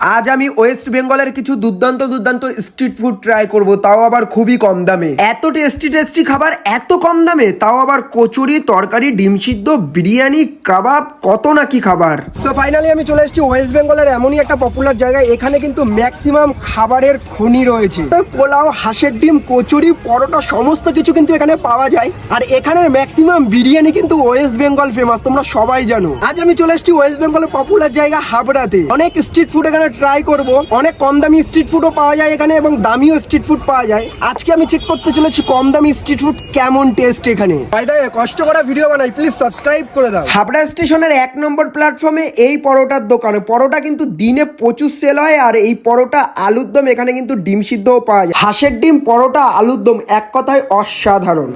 আজ আমি ওয়েস্ট বেঙ্গলের কিছু দুর্দান্ত দুর্দান্ত স্ট্রিট ফুড ট্রাই করব, তাও আবার খুবই কম দামে। এত টেস্টি টেস্টি খাবার এত কম দামে, তাও আবার কচুরি, তরকারি, ডিম সিদ্ধ, বিরিয়ানি, কাবাব, কত নাকি খাবার। সো ফাইনালি আমি চলে এসেছি ওয়েস্ট বেঙ্গলের এমনই একটা পপুলার জায়গায়, এখানে কিন্তু ম্যাক্সিমাম খাবারের খনি রয়েছে। পোলাও, হাঁসের ডিম, কচুরি, পরোটা, সমস্ত কিছু কিন্তু এখানে পাওয়া যায়। আর এখানের ম্যাক্সিমাম বিরিয়ানি কিন্তু ওয়েস্ট বেঙ্গল ফেমাস তোমরা সবাই জানো। আজ আমি চলে এসেছি ওয়েস্ট বেঙ্গলের পপুলার জায়গা হাবড়াতে। অনেক স্ট্রিট ফুড এখানে ট্রাই করব। অনেক কম দামি স্ট্রিট ফুডও পাওয়া যায় এখানে এবং দামিও স্ট্রিট ফুড পাওয়া যায়। আজকে আমি চেক করতে চলেছি কম দামি স্ট্রিট ফুড কেমন টেস্ট এখানে। কষ্ট করে ভিডিও বানাই প্লিজ সাবস্ক্রাইব করে দাও। হাবড়া স্টেশনের এক নম্বর প্ল্যাটফর্মে এই পরোটার দোকানে। পরোটা কিন্তু দিনে প্রচুর সেল হয় আর এই পরোটা আলুর দম এখানে কিন্তু ডিম সিদ্ধও পাওয়া যায়। হাঁসের ডিম পরোটা আলুর দম এক কথায় অসাধারণ।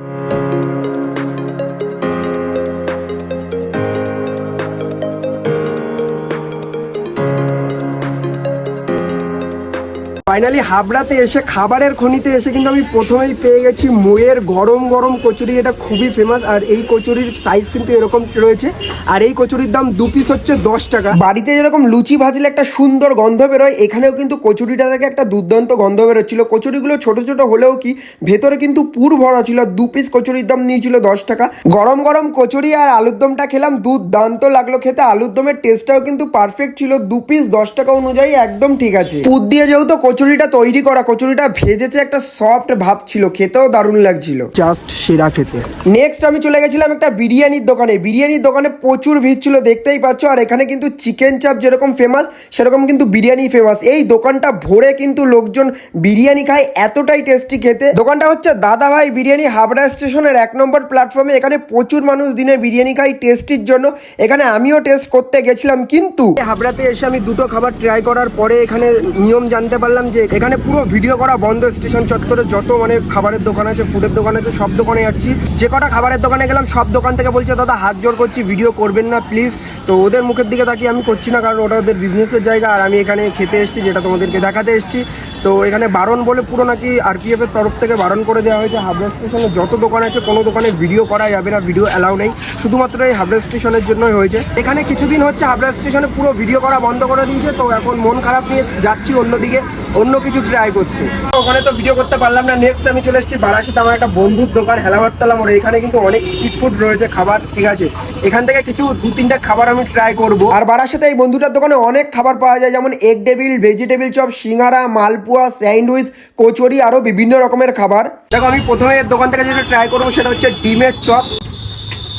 ফাইনালি হাবড়াতে এসে, খাবারের খনিতে এসে কিন্তু আমি প্রথমেই পেয়ে গেছি মুয়ের গরম গরম কচুরি। এটা খুবই ফেমাস আর এই কচুরির সাইজ কিন্তু এরকম রয়েছে। আর এই কচুরির দাম দু পিস হচ্ছে দশ টাকা। বাড়িতে যেরকম লুচি ভাজলে একটা সুন্দর গন্ধ বেরোয়, এখানেও কিন্তু কচুরিটা থেকে একটা দুর্দান্ত গন্ধ বেরোচ্ছিল। কচুরিগুলো ছোট ছোট হলেও কি, ভেতরে কিন্তু পুর ভরা ছিল দু পিস কচুরির দাম নিয়েছিল দশ টাকা। গরম গরম কচুরি আর আলুর দমটা খেলাম, দুর্দান্ত লাগল খেতে। আলুর দমের টেস্টটাও কিন্তু পারফেক্ট ছিল, দু পিস দশ টাকা অনুযায়ী একদম ঠিক আছে। পুর দিয়ে যেহেতু কচুরিটা তৈরি করা কচুরিটা ভেজেছে একটা সফট ভাব ছিল খেতেও দারুণ লাগছিল। জাস্ট সেরা খেতে। নেক্সট আমি চলে গেছিলাম একটা বিরিয়ানির দোকানে। বিরিয়ানির দোকানে প্রচুর ভিড় ছিল দেখতেই পাচ্ছ। আর এখানে কিন্তু চিকেন চাপ যেরকম ফেমাস সেরকম কিন্তু বিরিয়ানি ফেমাস এই দোকানটা ভরে কিন্তু লোকজন বিরিয়ানি খায় এতটাই টেস্টি খেতে। দোকানটা হচ্ছে দাদা ভাই বিরিয়ানি হাবড়া স্টেশনের এক নম্বর প্ল্যাটফর্মে এখানে প্রচুর মানুষ দিনে বিরিয়ানি খায় টেস্টির জন্য। এখানে আমিও টেস্ট করতে গেছিলাম কিন্তু হাবড়াতে এসে আমি দুটো খাবার ট্রাই করার পরে এখানে নিয়ম জানতে পারলাম যে এখানে পুরো ভিডিও করা বন্ধ স্টেশন চত্বরে যত মানে খাবারের দোকান আছে ফুডের দোকান আছে, সব দোকানে যাচ্ছি। যে কটা খাবারের দোকানে গেলাম, সব দোকান থেকে বলছে, দাদা, হাত জোর করছি ভিডিও করবেন না প্লিজ তো ওদের মুখের দিকে তাকিয়ে আমি করছি না, কারণ ওটা ওদের বিজনেসের জায়গা। আর আমি এখানে খেতে এসেছি, যেটা তোমাদেরকে দেখাতে এসেছি। তো এখানে বারণ বলে পুরো নাকি আরপিএফ এর তরফ থেকে বারণ করে দেওয়া হয়েছে। হাবড়া স্টেশনে যত দোকান আছে, কোনো দোকানে ভিডিও করা যাবে না ভিডিও অ্যালাউ নেই। শুধুমাত্র এই হাবড়া স্টেশনের জন্যই হয়েছে। এখানে কিছুদিন হচ্ছে হাবড়া স্টেশনে পুরো ভিডিও করা বন্ধ করে দিয়েছে। তো এখন মন খারাপ নিয়ে যাচ্ছি অন্যদিকে। অন্য কিছু ট্রাই করতে। ওখানে তো ভিডিও করতে পারলাম না। নেক্সট আমি চলে এসেছি বারাসাতে। আমার একটা বন্ধুর দোকান হেলাভারতলা মোড়ে। এখানে কিন্তু অনেক স্ট্রিট ফুড রয়েছে, খাবার। ঠিক আছে? এখান থেকে কিছু দু, তিনটা খাবার আমি ট্রাই করব। আর বারাসাতে এই বন্ধুটার দোকানে অনেক খাবার পাওয়া যায়। যেমন vegetable vegetable chop singara, malpua sandwich kachori আরও বিভিন্ন রকমের খাবার। দেখো, আমি প্রথমে দোকান থেকে যেটা ট্রাই করব, সেটা হচ্ছে ডিমের চপ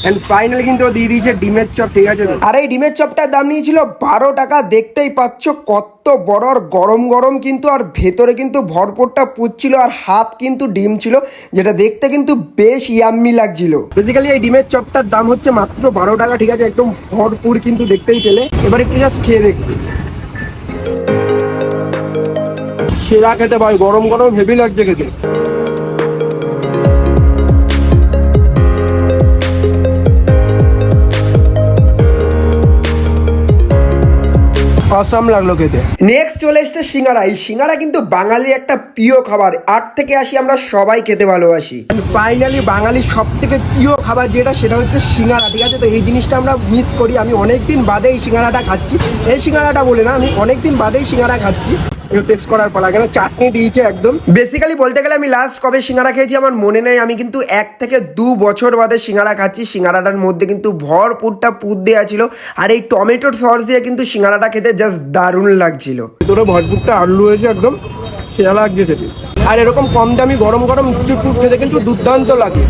অ্যান্ড ফাইনালি কিন্তু দিয়ে দিয়েছে ডিমের চপ, ঠিক আছে? আর এই ডিমের চপটার দাম নিয়েছিল বারো টাকা। দেখতেই পাচ্ছ কত বড় আর গরম গরম কিন্তু, আর ভেতরে কিন্তু ভরপুরটা পুচ্ছিল আর হাফ কিন্তু ডিম ছিল, যেটা দেখতে কিন্তু বেশ ইয়াম্মি লাগছিল। বেসিক্যালি এই ডিমের চপটার দাম হচ্ছে মাত্র বারো টাকা, ঠিক আছে? একদম ভরপুর কিন্তু দেখতেই পেলে। এবার একটু জাস্ট খেয়ে দেখি। সেরা খেতে ভাই, গরম গরম হেভি লাগছে খেতে। অসাম লাগল খেতে। নেক্সট চলে এসছে সিঙ্গারা। এই সিঙ্গারা কিন্তু বাঙালির একটা প্রিয় খাবার। আট থেকে আসি আমরা সবাই খেতে ভালোবাসি। ফাইনালি বাঙালির সব থেকে প্রিয় খাবার যেটা সেটা হচ্ছে সিঙ্গারা ঠিক আছে? তো এই জিনিসটা আমরা মিস করি। আমি অনেকদিন বাদে এই সিঙ্গারাটা খাচ্ছি। এই সিঙ্গারাটা বলে না আমি অনেকদিন বাদেই সিঙ্গারা খাচ্ছি। টেস্ট করার পর এখানে চাটনি দিয়েছে একদম। বেসিক্যালি বলতে গেলে আমি লাস্ট কবে সিঙ্গারা খেয়েছি আমার মনে নেই। আমি কিন্তু এক থেকে দু বছর বাদে সিঙ্গারা খাচ্ছি। সিঙ্গারাটার মধ্যে কিন্তু ভরপুরটা পুর দেওয়া ছিল। আর এই টমেটোর সস দিয়ে কিন্তু সিঙ্গারাটা খেতে জাস্ট দারুণ লাগছিল। ভেতরে ভরপুরটা আলু হয়েছে একদম। সেরা লাগছে খেতে আর এরকম কম দামি গরম গরম স্ট্রিট ফুড খেতে কিন্তু দুর্দান্ত লাগে।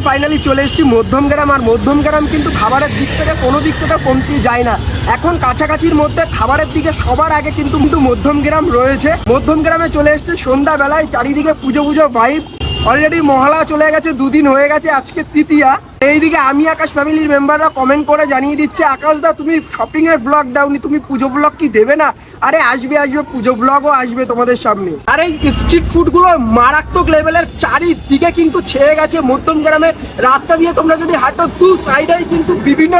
এখন ফাইনালি চলে এসেছি মধ্যমগ্রাম, আর মধ্যমগ্রাম কিন্তু খাবারের দিক থেকে কোনো দিক থেকে কমতি যায় না। এখন কাছাকাছির মধ্যে খাবারের দিকে সবার আগে কিন্তু কিন্তু মধ্যমগ্রাম রয়েছে। মধ্যমগ্রামে চলে এসেছে সন্ধ্যাবেলায়, চারিদিকে পুজো পুজো ভাইব অলরেডি মহালা চলে গেছে, দুদিন হয়ে গেছে, আজকে তৃতীয়া। এইদিকে আমি আকাশ ফ্যামিলির মেম্বাররা কমেন্ট করে জানিয়ে দিচ্ছে, আকাশ দা, তুমি শপিং এর ব্লগ দাওনি, তুমি পুজো ব্লগ কি দেবে না? আরে আসবে আসবে, পুজো ব্লগও আসবে তোমাদের সামনে। আরে স্ট্রিট ফুডগুলো মারাত্মক লেভেলের চারিদিকে কিন্তু ছেয়ে গেছে, মধ্যম গ্রামের রাস্তা দিয়ে তোমরা যদি হাঁটো, দু সাইডে কিন্তু বিভিন্ন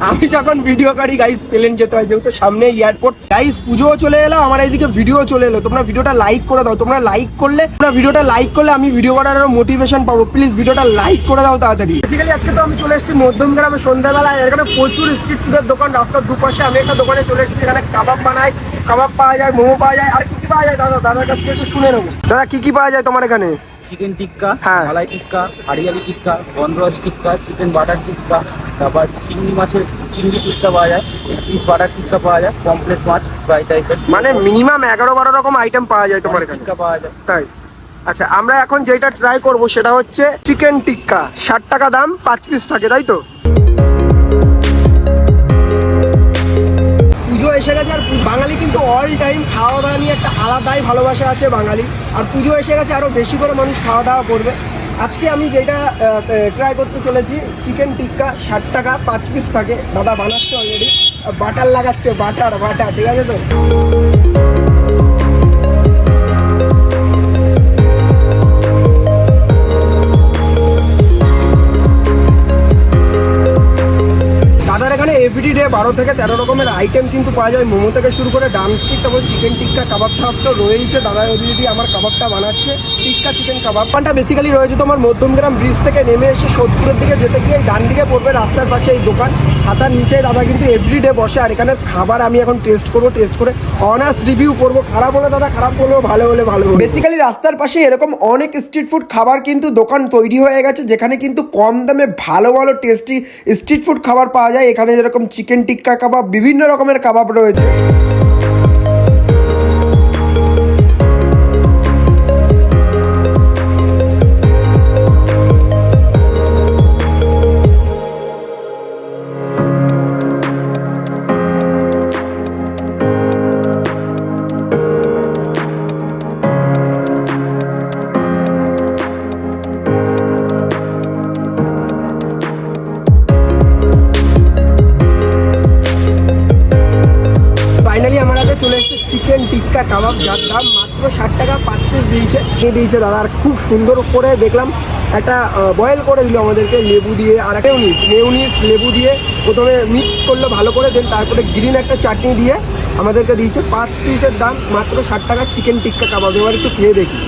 আমি যখন ভিডিও করি গাইস প্লেন যেতে হয়, যেহেতু সামনে এয়ারপোর্ট গাইস পুজোও চলে এলো, আমার এইদিকে ভিডিও চলে এলো। তোমরা ভিডিওটা লাইক করে দাও, তোমরা লাইক করলে, তোমরা ভিডিওটা লাইক করলে আমি ভিডিও করার আরও মোটিভেশন পাবো। প্লিজ ভিডিওটা লাইক করে দাও তাড়াতাড়ি। বেসিক্যালি আজকে তো আমি চলে এসেছি মধ্যমগ্রামে সন্ধ্যাবেলায় এখানে প্রচুর স্ট্রিট ফুডের দোকান, রাস্তার দুপাশে আমি একটা দোকানে চলে এসেছি, এখানে কাবাব বানাই। কাবাব পাওয়া যায়, মোমো পাওয়া যায়। আর কি কি পাওয়া যায়, দাদা? দাদার কাছ থেকে একটু শুনে নেব। দাদা, কি কি পাওয়া যায় তোমার এখানে? চিকেন টিক্কা হ্যাঁ। মালাই টিক্কা হারিয়ালি টিক্কা গন্ধরাজ টিক্কা চিকেন বাটার টিক্কা তারপর চিংড়ি মাছের চিংড়ি টিক্কা পাওয়া যায় ফিশ বাটার টিক্কা পাওয়া যায় কমপ্লেট মাছ ফ্রাই টাইপের। মানে মিনিমাম এগারো বারো রকম আইটেম পাওয়া যায় তোমার এখানে। টিক্কা পাওয়া যায়। তাই। আচ্ছা আমরা এখন যেটা ট্রাই করব সেটা হচ্ছে চিকেন টিক্কা। ষাট টাকা দাম পাঁচ পিস থাকে তাই তো? পুজো এসে গেছে, আর বাঙালি কিন্তু অল টাইম খাওয়া দাওয়া নিয়ে একটা আলাদাই ভালোবাসা আছে বাঙালি। আর পুজো এসে গেছে আরও বেশি করে মানুষ খাওয়া দাওয়া করবে। আজকে আমি যেটা ট্রাই করতে চলেছি চিকেন টিক্কা ষাট টাকা, পাঁচ পিস থাকে। দাদা বানাচ্ছে অলরেডি বাটার লাগাচ্ছে বাটার বাটার ঠিক আছে তো? দাদার এখানে এভরি ডে বারো থেকে তেরো রকমের আইটেম কিন্তু পাওয়া যায়। মোমো থেকে শুরু করে ডামস্টিক তারপর চিকেন টিক্কা, কাবাব টাবাব তো রয়েছে দাদা অলরেডি আমার কাবাবটা বানাচ্ছে। টিক্কা চিকেন কাবাব। পানটা বেসিক্যালি রয়েছে তোমার মধ্যমগ্রাম ব্রিজ থেকে নেমে এসে সোদপুরের দিকে যেতে গিয়ে ডান দিকে পড়বে রাস্তার পাশে এই দোকান। ছাতার নিচে দাদা কিন্তু এভরি ডে বসে। আর এখানের খাবার আমি এখন টেস্ট করব টেস্ট করে অনার্স রিভিউ করব। খারাপ হলে দাদা, খারাপ বলব ভালো হলে ভালো বেসিক্যালি রাস্তার পাশে এরকম অনেক স্ট্রিট ফুড খাবার কিন্তু দোকান তৈরি হয়ে গেছে, যেখানে কিন্তু কম দামে ভালো ভালো টেস্টি স্ট্রিট ফুড খাবার পাওয়া যায়। এখানে যেরকম চিকেন টিক্কা কাবাব বিভিন্ন রকমের কাবাব রয়েছে। টিক্কা কাবাব যার দাম মাত্র ষাট টাকা পাঁচ পিস দিয়েছে, দিয়ে দিয়েছে দাদা। আর খুব সুন্দর করে দেখলাম, একটা বয়েল করে দিল আমাদেরকে লেবু দিয়ে, আর একটা মেউনিস মেউনিস লেবু দিয়ে প্রথমে মিক্স করল, ভালো করে দেন তারপরে গ্রিন একটা চাটনি দিয়ে আমাদেরকে দিয়েছে। পাঁচ পিসের দাম মাত্র ষাট টাকা চিকেন টিক্কা কাবাব। এবার একটু খেয়ে দেখি।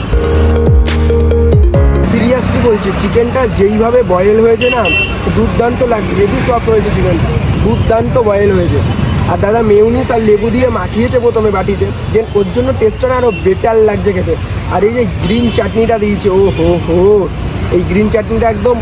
সিরিয়াসলি বলছি চিকেনটা যেইভাবে বয়েল হয়েছে না, দুর্দান্ত লাগছে। হেভি সফট হয়েছে চিকেনটা দুর্দান্ত বয়েল হয়েছে। আর দাদা মেউনিস আর লেবু দিয়ে মাখিয়েছে প্রথমে বাটিতে। দেন ওর জন্য টেস্টটা আরও বেটার লাগছে খেতে। আর এই যে গ্রিন চাটনিটা দিয়েছে, ও হো হো, এই গ্রিন চাটনিটা একদম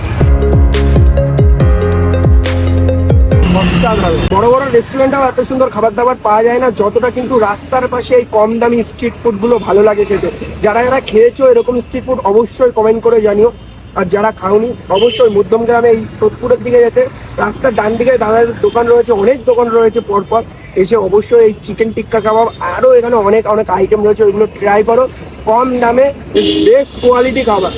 বড় বড় রেস্টুরেন্টেও এত সুন্দর খাবার দাবার পাওয়া যায় না, যতটা কিন্তু রাস্তার পাশে এই কম দামি স্ট্রিট ফুডগুলো ভালো লাগে খেতে। যারা যারা খেয়েছো এরকম স্ট্রিট ফুড অবশ্যই কমেন্ট করে জানিও। আর যারা খাওনি, অবশ্যই মধ্যম গ্রামে এই সোদপুরের দিকে যেতে। রাস্তার ডান দিকে দাদাদের দোকান রয়েছে, অনেক দোকান রয়েছে পরপর। এসে অবশ্যই এই চিকেন টিক্কা কাবাব, আরও এখানে অনেক অনেক আইটেম রয়েছে, ওইগুলো ট্রাই করো। কম দামে বেস্ট কোয়ালিটি খাবার।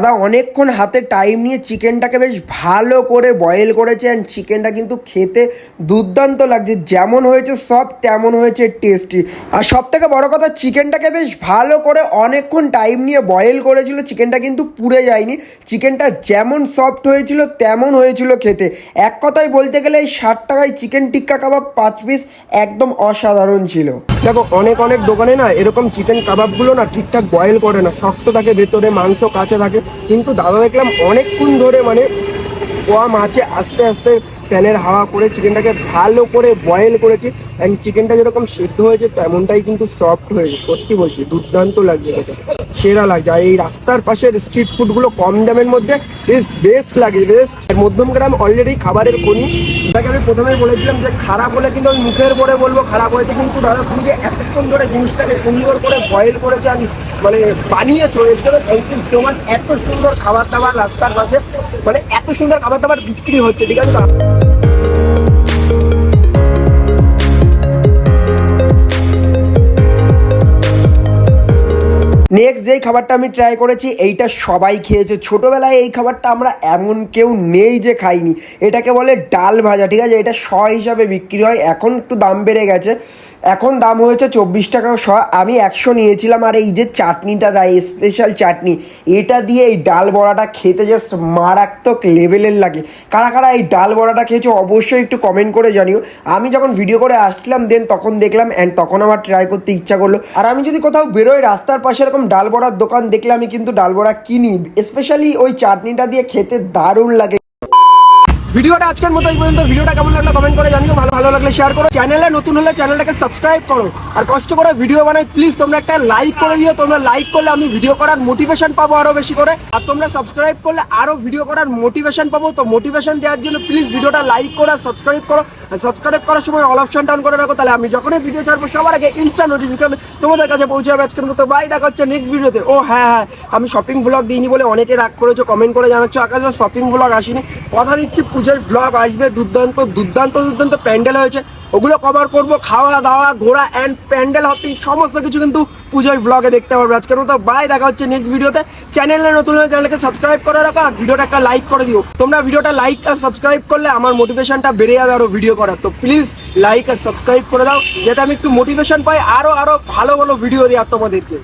দাদা অনেকক্ষণ হাতে টাইম নিয়ে চিকেনটাকে বেশ ভালো করে বয়েল করেছে অ্যান্ড চিকেনটা কিন্তু খেতে দুর্দান্ত লাগছে। যেমন হয়েছে সব, তেমন হয়েছে টেস্টি আর সব থেকে বড়ো কথা চিকেনটাকে বেশ ভালো করে অনেকক্ষণ টাইম নিয়ে বয়েল করেছিল চিকেনটা কিন্তু পুড়ে যায়নি। চিকেনটা যেমন সফট হয়েছিল, তেমন হয়েছিল খেতে। এক কথায় বলতে গেলে এই ষাট টাকায় চিকেন টিক্কা কাবাব পাঁচ পিস একদম অসাধারণ ছিল। দেখো, অনেক অনেক দোকানে না এরকম চিকেন কাবাবগুলো না ঠিকঠাক বয়েল করে না। শক্ত থাকে, ভেতরে মাংস কাঁচা থাকে। কিন্তু দাদা দেখলাম অনেকক্ষণ ধরে মানে কোয়া মাছে আস্তে আস্তে ফ্যানের হাওয়া করে চিকেনটাকে ভালো করে বয়েল করেছে। অ্যান্ড চিকেনটা যেরকম সিদ্ধ হয়েছে, তেমনটাই কিন্তু সফট হয়েছে। সত্যি বলছি, দুর্দান্ত লাগছে খেতে। সেরা লাগছে। আর এই রাস্তার পাশের স্ট্রিট ফুডগুলো কম দামের মধ্যে বেশ বেস্ট লাগে। বেস্ট মধ্যমগ্রাম অলরেডি খাবারের খনি। তাকে আমি প্রথমে বলেছিলাম যে খারাপ হলে কিন্তু আমি মুখের পরে বলব, খারাপ হয়েছে কিন্তু দাদা, তুমি যে এতক্ষণ ধরে জিনিসটাকে সুন্দর করে বয়েল করেছেন মানে বানিয়েছো এর জন্য থ্যাংক ইউ সো মাচ এত সুন্দর খাবার দাবার রাস্তার পাশে মানে এত সুন্দর খাবার দাবার বিক্রি হচ্ছে, ঠিক আছে? নেক্সট যেই খাবারটা আমি ট্রাই করেছি, এইটা সবাই খেয়েছে। ছোটোবেলায় এই খাবারটা আমরা এমন কেউ নেই যে খাইনি। এটাকে বলে ডাল ভাজা, ঠিক আছে? এটা শ হিসাবে বিক্রি হয়, এখন একটু দাম বেড়ে গেছে। এখন দাম হয়েছে চব্বিশ টাকা, শ আমি একশো নিয়েছিলাম আর এই যে চাটনিটা দেয় স্পেশাল চাটনি, এটা দিয়ে এই ডাল বড়াটা খেতে জাস্ট মারাত্মক লেভেলের লাগে। কারা কারা এই ডাল বড়াটা খেয়েছো অবশ্যই একটু কমেন্ট করে জানিও। আমি যখন ভিডিও করে আসলাম দেন তখন দেখলাম অ্যান্ড তখন আমার ট্রাই করতে ইচ্ছা করল। আর আমি যদি কোথাও বেরোই, রাস্তার পাশে এরকম ডাল বড়ার দোকান দেখলে আমি কিন্তু ডাল বড়া কিনি স্পেশালি ওই চাটনিটা দিয়ে খেতে দারুণ লাগে। ভিডিওটা আজকের মতো এই পর্যন্ত। ভিডিওটা কেমন লাগল কমেন্ট করে জানিও। ভালো ভালো লাগলে শেয়ার করো। চ্যানেলে নতুন হলে চ্যানেলটাকে সাবস্ক্রাইব করো। আর কষ্ট করে ভিডিও বানাই প্লিজ তোমরা একটা লাইক করে দিও। তোমরা লাইক করলে আমি ভিডিও করার মোটিভেশন পাবো আরও বেশি করে। আর তোমরা সাবস্ক্রাইব করলে আরও ভিডিও করার মোটিভেশন পাবো। তো মোটিভেশন দেওয়ার জন্য প্লিজ ভিডিওটা লাইক করো আর সাবস্ক্রাইব করো। আর সাবস্ক্রাইব করার সময় অল অপশন টাউন করে রাখো। তাহলে আমি যখনই ভিডিও ছাড়বো, সবার আগে ইনস্টা নোটিফিকেশন তোমাদের কাছে পৌঁছে যাবে আজকের মতো। বাই দেখা হচ্ছে নেক্সট ভিডিওতে ও হ্যাঁ হ্যাঁ আমি শপিং ব্লগ দিইনি বলে অনেকে রাগ করেছ কমেন্ট করে জানাচ্ছ। আকাশে শপিং ব্লগ আসেনি। কথা দিচ্ছি পুজোর ব্লগ আসবে, দুর্দান্ত দুর্দান্ত দুর্দান্ত প্যান্ডেল হয়েছে। ওগুলো কভার করব, খাওয়া দাওয়া, ঘোরা অ্যান্ড প্যান্ডেল হপিং সমস্ত কিছু কিন্তু পুজোর ব্লগে দেখতে পারবে। আজকের মতো বাই দেখা হচ্ছে নেক্সট ভিডিওতে। চ্যানেলে নতুন হলে চ্যানেলকে সাবস্ক্রাইব করে রাখো আর ভিডিওটা একটা লাইক করে দিও। তোমরা ভিডিওটা লাইক আর সাবস্ক্রাইব করলে আমার মোটিভেশনটা বেড়ে যাবে আরও ভিডিও করার। তো প্লিজ লাইক আর সাবস্ক্রাইব করে দাও, যাতে আমি একটু মোটিভেশন পাই আরও আরও ভালো ভালো ভিডিও দিই আর তোমাদেরকে।